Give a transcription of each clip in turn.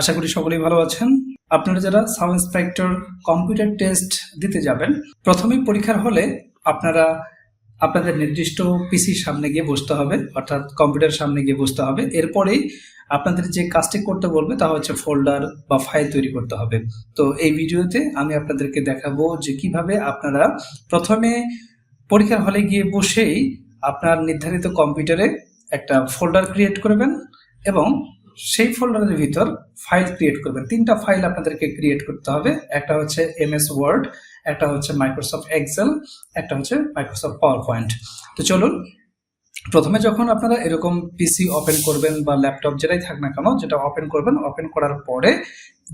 আশা করি সকলেই ভালো আছেন। আপনারা যারা সাব ইন্সপেক্টর কম্পিউটার টেস্ট দিতে যাবেন, প্রথমে পরীক্ষার হলে আপনারা আপনাদের নির্দিষ্ট পিসির সামনে গিয়ে বসতে হবে, অর্থাৎ কম্পিউটার সামনে গিয়ে বসতে হবে। এরপরেই আপনাদের যে কাজটি করতে বলবে তা হচ্ছে ফোল্ডার বা ফাইল তৈরি করতে হবে। তো এই ভিডিওতে আমি আপনাদেরকে দেখাবো যে কীভাবে আপনারা প্রথমে পরীক্ষার হলে গিয়ে বসেই আপনার নির্ধারিত কম্পিউটারে একটা ফোল্ডার ক্রিয়েট করবেন এবং সেই ফোল্ডারের ভিতর ফাইল ক্রিয়েট করবেন। তিনটা ফাইল আপনাদেরকে ক্রিয়েট করতে হবে। একটা হচ্ছে এমএস ওয়ার্ড একটা হচ্ছে মাইক্রোসফট এক্সেল একটা হচ্ছে মাইক্রোসফট পাওয়ার পয়েন্ট তো চলুন, প্রথমে যখন আপনারা এরকম পিসি ওপেন করবেন বা ল্যাপটপ যেটাই থাক না কেন, যেটা ওপেন করবেন ওপেন করার পরে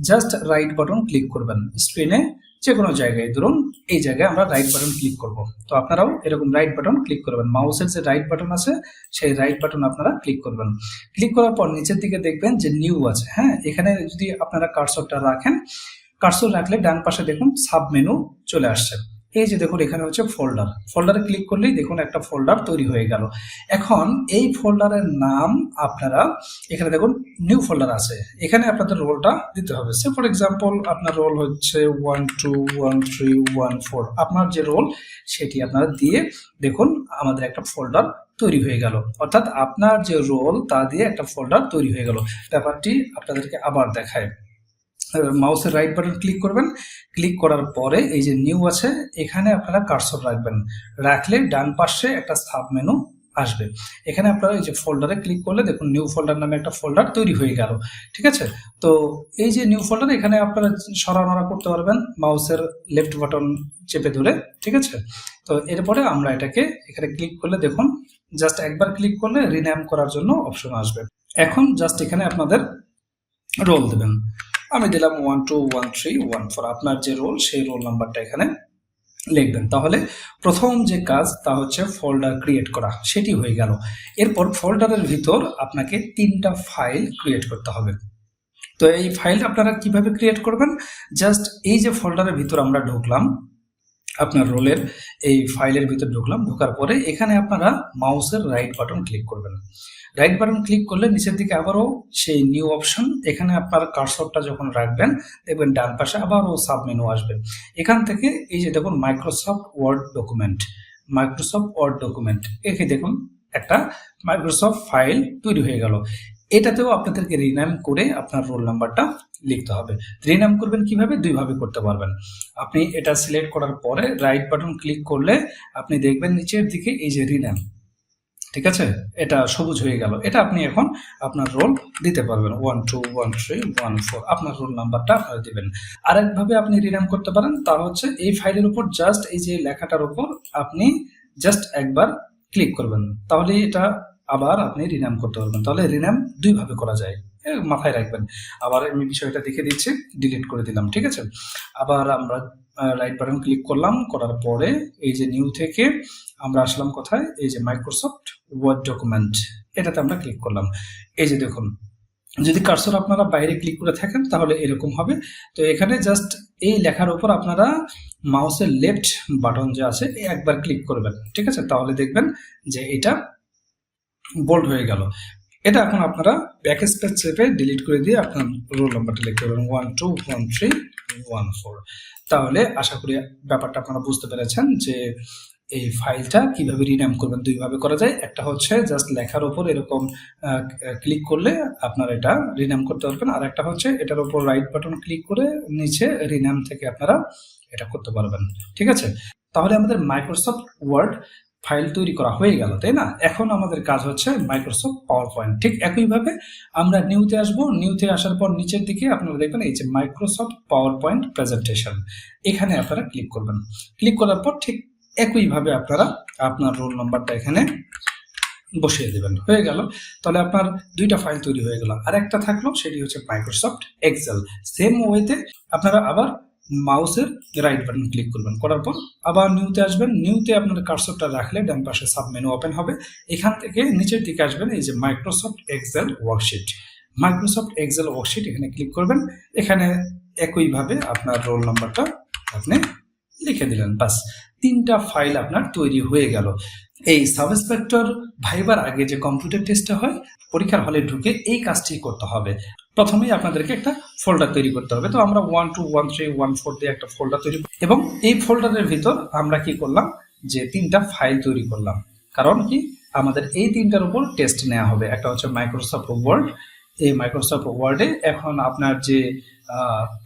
জাস্ট রাইট বাটন ক্লিক করবেন। স্ক্রিনে যে কোনো জায়গায়। ধরুন, এই জায়গায় আমরা রাইট বাটন ক্লিক করব। তো আপনারাও এরকম রাইট বাটন ক্লিক করবেন। মাউসের যে রাইট বাটন আছে, সেই রাইট বাটন আপনারা ক্লিক করবেন। ক্লিক করার পর নিচের দিকে দেখবেন যে নিউ আছে। হ্যাঁ এখানে যদি আপনারা কার্সরটা রাখেন কার্সর রাখলে ডান পাশে দেখুন সাব মেনু চলে আসছে। এই যে দেখুন, এখানে হচ্ছে ফোল্ডার ফোল্ডারে ক্লিক করলেই দেখুন একটা ফোল্ডার তৈরি হয়ে গেল। এখন এই ফোল্ডারের নাম আপনারা, এখানে দেখুন নিউ ফোল্ডার আছে। এখানে আপনাদের রোলটা দিতে হবে। সে ফর এক্সাম্পল আপনার রোল হচ্ছে one two one three one four আপনার যে রোল সেটি আপনারা দিয়ে দেখুন, আমাদের একটা ফোল্ডার তৈরি হয়ে গেল। অর্থাৎ আপনার যে রোল তা দিয়ে একটা ফোল্ডার তৈরি হয়ে গেল। ব্যাপারটি আপনাদেরকে আবার দেখায়। মাউসের রাইট বাটন ক্লিক করবেন। ক্লিক করার পরে এই যে নিউ আছে, এখানে আপনারা কার্সর রাখবেন। রাখলে ডান পাশে একটা সাব মেনু আসবে। এখানে আপনারা এই যে ফোল্ডারে ক্লিক করলে দেখুন নিউ ফোল্ডার নামে একটা ফোল্ডার তৈরি হয়ে গেল। ঠিক আছে? তো এই যে নিউ ফোল্ডার এখানে আপনারা সরানোরা করতে পারবেন মাউসের লেফট বাটন চেপে ধরে। ঠিক আছে? তো এরপরে আমরা এটাকে এখানে ক্লিক করলে দেখুন জাস্ট একবার ক্লিক করলে রিন্যাম করার জন্য অপশন আসবে। এখন জাস্ট এখানে আপনাদের রোল দেবেন। আমি দিলাম one two one three one four আপনার যে রোল সেই রোল নাম্বারটা এখানে লিখবেন। তাহলে প্রথম যে কাজ, তা হচ্ছে ফোল্ডার ক্রিয়েট করা। সেটি হয়ে গেল। এরপর ফোল্ডারের ভিতর আপনাকে তিনটা ফাইল ক্রিয়েট করতে হবে। তো এই ফাইল আপনারা কীভাবে ক্রিয়েট করবেন? জাস্ট এই যে ফোল্ডারের ভিতর আমরা ঢুকলাম আপনার রোলের এই ফাইলের ভিতর ঢুকলাম, ঢোকার পরে এখানে আপনারা মাউসের রাইট বাটন ক্লিক করবেন। রাইট বাটন ক্লিক করলে নিচের দিকে আবারও সেই নিউ অপশন এখানে আপনার কার্সরটা যখন রাখবেন, দেখবেন ডান পাশে আবারও সাব মেনু আসবে। এখান থেকে এই যে দেখুন Microsoft Word document Microsoft Word document একে দেখুন, একটা মাইক্রোসফট ফাইল তৈরি হয়ে গেল। এটাতেও আপনাদেরকে রিনাম করে আপনার রোল নাম্বারটা লিখতে হবে। রিনাম করবেন কীভাবে? দুইভাবে করতে পারবেন। আপনি এটা সিলেক্ট করার পরে রাইট বাটন ক্লিক করলে আপনি দেখবেন নিচের দিকে এই যে রিনাম ঠিক আছে? এটা সবুজ হয়ে গেল। এটা আপনি এখন আপনার রোল দিতে পারবেন। One two one three one four আপনার রোল নাম্বারটা আপনারা দিবেন। আরেকভাবে আপনি রিনাম করতে পারেন, তা হচ্ছে এই ফাইলের উপর জাস্ট এই যে লেখাটার উপর আপনি জাস্ট একবার ক্লিক করবেন। তাহলে এটা আবার আপনি রিনাম করতে পারবেন। তাহলে রিনাম দুইভাবে করা যায়। মাথায় রাখবেন। আবার আমি বিষয়টা দেখে দিচ্ছি ডিলিট করে দিলাম, ঠিক আছে? আবার আমরা রাইট বাটন ক্লিক করলাম, করার পরে এই যে নিউ থেকে আমরা আসলাম কোথায়? এই যে মাইক্রোসফট ওয়ার্ড ডকুমেন্ট এটাতে আমরা ক্লিক করলাম। এই যে দেখুন, যদি কার্সর আপনারা বাইরে ক্লিক করে থাকেন, তাহলে এরকম হবে। তো এখানে জাস্ট এই লেখার উপর আপনারা মাউসের লেফট বাটন যে আছে, একবার ক্লিক করবেন, ঠিক আছে? তাহলে দেখবেন যে এটা বোল্ড হয়ে গেল। এটা এখন আপনারা ব্যাক স্পেস চেপে ডিলিট করে দিয়ে আপনার রোল নাম্বারটা লিখতে পারবেন one two one three one four তাহলে আশা করি ব্যাপারটা আপনারা বুঝতে পেরেছেন যে এই ফাইলটা কীভাবে রিনাম করবেন দুইভাবে করা যায়। একটা হচ্ছে জাস্ট লেখার ওপর এরকম ক্লিক করলে আপনার এটা রিনাম করতে পারবেন। আর একটা হচ্ছে এটার ওপর রাইট বাটন ক্লিক করে নিচে রিনাম থেকে আপনারা এটা করতে পারবেন। ঠিক আছে? তাহলে আমাদের মাইক্রোসফট ওয়ার্ড ফাইল তৈরি করা হয়ে গেল, তাই না? এখন আমাদের কাজ হচ্ছে মাইক্রোসফট পাওয়ার পয়েন্ট ঠিক একইভাবে আমরা নিউতে আসব, নিউতে আসার পর নিচের দিকে আপনারা দেখবেন এই যে মাইক্রোসফট পাওয়ার পয়েন্ট প্রেজেন্টেশন এখানে আপনারা ক্লিক করবেন। ক্লিক করার পর ঠিক একইভাবে আপনারা আপনার রোল নাম্বারটা এখানে বসিয়ে দেবেন। হয়ে গেল। তাহলে আপনার দুইটা ফাইল তৈরি হয়ে গেল। আর একটা থাকল, সেটি হচ্ছে মাইক্রোসফট এক্সেল সেম ওয়েতে আপনারা আবার মাউসের রাইট বাটন ক্লিক করবেন। করার পর আবার নিউতে আসবেন। নিউতে আপনার কার্সরটা রাখলে ডান পাশে সাব মেনু ওপেন হবে। এখান থেকে নিচের দিকে আসবেন এই যে Microsoft Excel worksheet Microsoft Excel worksheet এখানে ক্লিক করবেন। এখানে একইভাবে আপনার রোল নাম্বারটা আপনি লিখে দিলেন। বাস তিনটা ফাইল আপনার তৈরি হয়ে গেল। এই সাব ইন্সপেক্টর ভাইবার আগে যে কম্পিউটার টেস্টটা হয়, পরীক্ষার হলে ঢুকে এই কাজটি করতে হবে। প্রথমেই আপনাদেরকে একটা ফোল্ডার তৈরি করতে হবে। তো আমরা one two one three one four দিয়ে একটা ফোল্ডার তৈরি। এবং এই ফোল্ডারের ভিতর আমরা কি করলাম? যে তিনটা ফাইল তৈরি করলাম। কারণ কি? আমাদের এই তিনটার উপর টেস্ট নেওয়া হবে। একটা হচ্ছে মাইক্রোসফট ওয়ার্ড এই মাইক্রোসফট ওয়ার্ডে এখন আপনার যে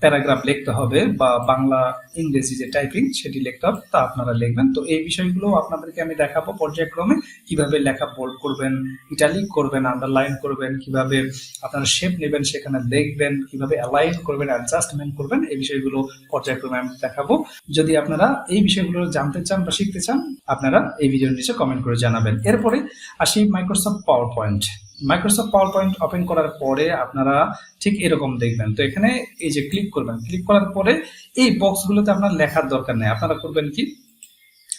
প্যারাগ্রাফ লিখতে হবে বা বাংলা, ইংরেজি যে টাইপিং সেটি লিখতে হবে, তা আপনারা লিখবেন। তো এই বিষয়গুলো আপনাদেরকে আমি দেখাবো পর্যায়ক্রমে, কীভাবে লেখা বোল্ড করবেন ইটালিক করবেন আন্ডারলাইন করবেন, কীভাবে আপনারা শেপ নেবেন, সেখানে লিখবেন কীভাবে অ্যালাইন করবেন অ্যাডজাস্টমেন্ট করবেন, এই বিষয়গুলো পর্যায়ক্রমে আমি দেখাবো। যদি আপনারা এই বিষয়গুলো জানতে চান বা শিখতে চান, আপনারা এই ভিডিওর নিচে কমেন্ট করে জানাবেন। এরপরে আসি Microsoft PowerPoint Microsoft PowerPoint open করার পরে আপনারা ঠিক এরকম দেখবেন। তো এখানে এই যে ক্লিক করবেন ক্লিক করার পরে এই বক্সগুলোতে আপনার লেখার দরকার নেই। আপনারা করবেন কি?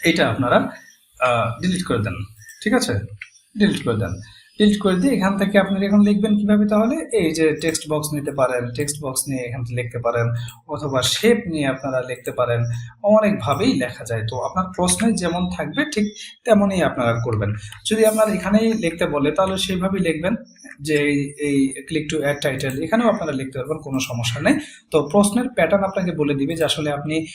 এটা আপনারা ডিলিট করে দেন। ঠিক আছে? ডিলিট করে দেন। ডিলিট করে দিয়ে এখান থেকে আপনারা এখন লিখবেন কীভাবে তাহলে, এই যে টেক্সট বক্স নিতে পারেন টেক্সট বক্স নিয়ে এখান থেকে লিখতে পারেন, অথবা শেপ নিয়ে আপনারা লিখতে পারেন, অনেকভাবেই লেখা যায়। তো আপনার প্রশ্নে যেমন থাকবে, ঠিক তেমনই আপনারা করবেন। যদি আপনার এখানেই লিখতে বলে, তাহলে সেইভাবেই লিখবেন, যে এই- ক্লিক টু অ্যাড টাইটেল এখানেও আপনারা লিখতে পারবেন, কোনো সমস্যা নেই। তো প্রশ্নের প্যাটার্ন আপনাকে বলে দিবে যে আসলে আপনি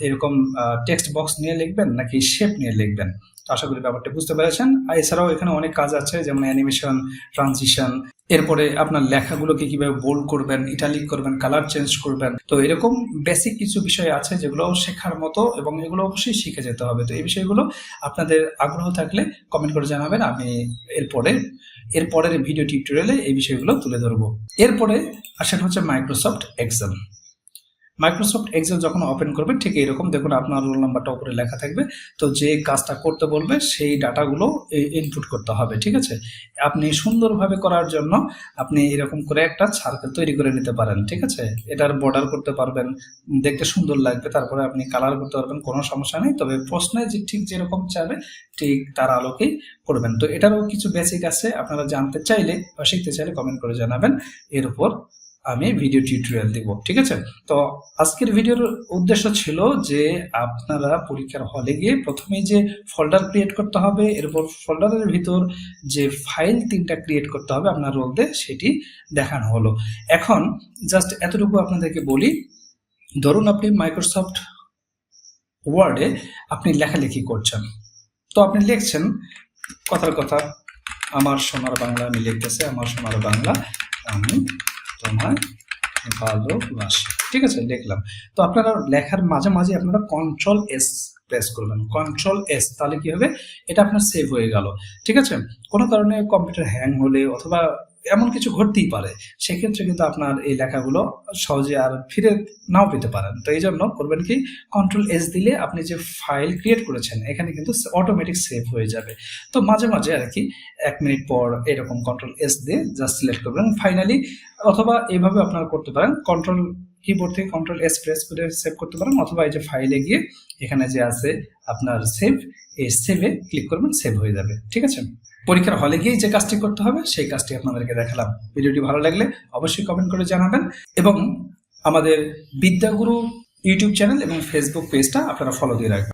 এরকম টেক্সট বক্স নিয়ে লিখবেন নাকি শেপ নিয়ে লিখবেন। আশা করি ব্যাপারটা বুঝতে পেরেছেন। আর এছাড়াও এখানে অনেক কাজ আছে, যেমন অ্যানিমেশন ট্রানজিশন এরপরে আপনার লেখাগুলোকে কীভাবে বোল্ড করবেন ইটালিক করবেন কালার চেঞ্জ করবেন। তো এরকম বেসিক কিছু বিষয় আছে যেগুলো শেখার মতো এবং এগুলো অবশ্যই শিখে যেতে হবে। তো এই বিষয়গুলো আপনাদের আগ্রহ থাকলে কমেন্ট করে জানাবেন, আমি এরপরে, এরপরের ভিডিও টিউটোরিয়ালে এই বিষয়গুলো তুলে ধরবো। এরপরে আসেন হচ্ছে মাইক্রোসফট এক্সেল মাইক্রোসফট এক্সেল যখন ওপেন করবেন ঠিক এরকম দেখুন আপনার রোল নাম্বারটা উপরে লেখা থাকবে। তো যে কাজটা করতে বলবে, সেই ডাটাগুলো ইনপুট করতে হবে, ঠিক আছে? আপনি সুন্দরভাবে করার জন্য আপনি এরকম করে একটা সার্কেল তৈরি করে নিতে পারেন, ঠিক আছে? এটার বর্ডার করতে পারবেন, দেখতে সুন্দর লাগবে, তারপরে আপনি কালার করতে পারবেন, কোনো সমস্যা নেই। তবে প্রশ্নে যে ঠিক যেরকম চাবে ঠিক তার আলোকেই করবেন। তো এটারও কিছু বেসিক আছে, আপনারা জানতে চাইলে বা শিখতে চাইলে কমেন্ট করে জানাবেন। এর উপর আমি ভিডিও টিউটোরিয়াল দিব, ঠিক আছে? তো আজকের ভিডিওর উদ্দেশ্য ছিল যে আপনারা পরীক্ষার হলে গিয়ে প্রথমেই যে ফোল্ডার ক্রিয়েট করতে হবে, এরপর ফোল্ডারের ভিতর যে ফাইল তিনটা ক্রিয়েট করতে হবে, আপনার রোলতে সেটি দেখানো হলো। এখন জাস্ট এতটুকু আপনাদেরকে বলি, ধরুন আপনি মাইক্রোসফট ওয়ার্ডে আপনি লেখালেখি করছেন। তো আপনি লিখছেন, কথার কথা, আমার সোনার বাংলা আমি লিখতেছি, আমার সোনার বাংলা আমি তোমার ভালোবাসি ঠিক আছে, দেখলাম। তো আপনারা লেখার মাঝে মাঝে আপনারা কন্ট্রোল এস প্রেস করবেন। কন্ট্রোল এস তাহলে কি হবে? এটা আপনার সেভ হয়ে গেল। ঠিক আছে? কোনো কারণে কম্পিউটার হ্যাং হলে অথবা এমন কিছু ঘটতেই পারে, সেক্ষেত্রে কিন্তু আপনার এই লেখাগুলো সহজে আর ফিরে নাও পেতে পারেন। তো এই জন্য করবেন কি কন্ট্রোল এস দিলে আপনি যে ফাইল ক্রিয়েট করেছেন, এখানে কিন্তু অটোমেটিক সেভ হয়ে যাবে। তো মাঝে মাঝে আর কি, এক মিনিট পর এরকম কন্ট্রোল এস দিয়ে জাস্ট সিলেক্ট করবেন। ফাইনালি অথবা এইভাবে আপনারা করতে পারেন কন্ট্রোল কিবোর্ড থেকে কন্ট্রোল এস প্রেস করে সেভ করতে পারেন অথবা এই যে ফাইলে গিয়ে এখানে যে আছে আপনার সেভ এই সেভে ক্লিক করবেন সেভ হয়ে যাবে। ঠিক আছে? পরীক্ষার হলে গিয়েই যে কাজটি করতে হবে, সেই কাজটি আপনাদেরকে দেখালাম। ভিডিওটি ভালো লাগলে অবশ্যই কমেন্ট করে জানাবেন এবং আমাদের বিদ্যাগুরু ইউটিউব চ্যানেল এবং ফেসবুক পেজটা আপনারা ফলো দিয়ে রাখবেন।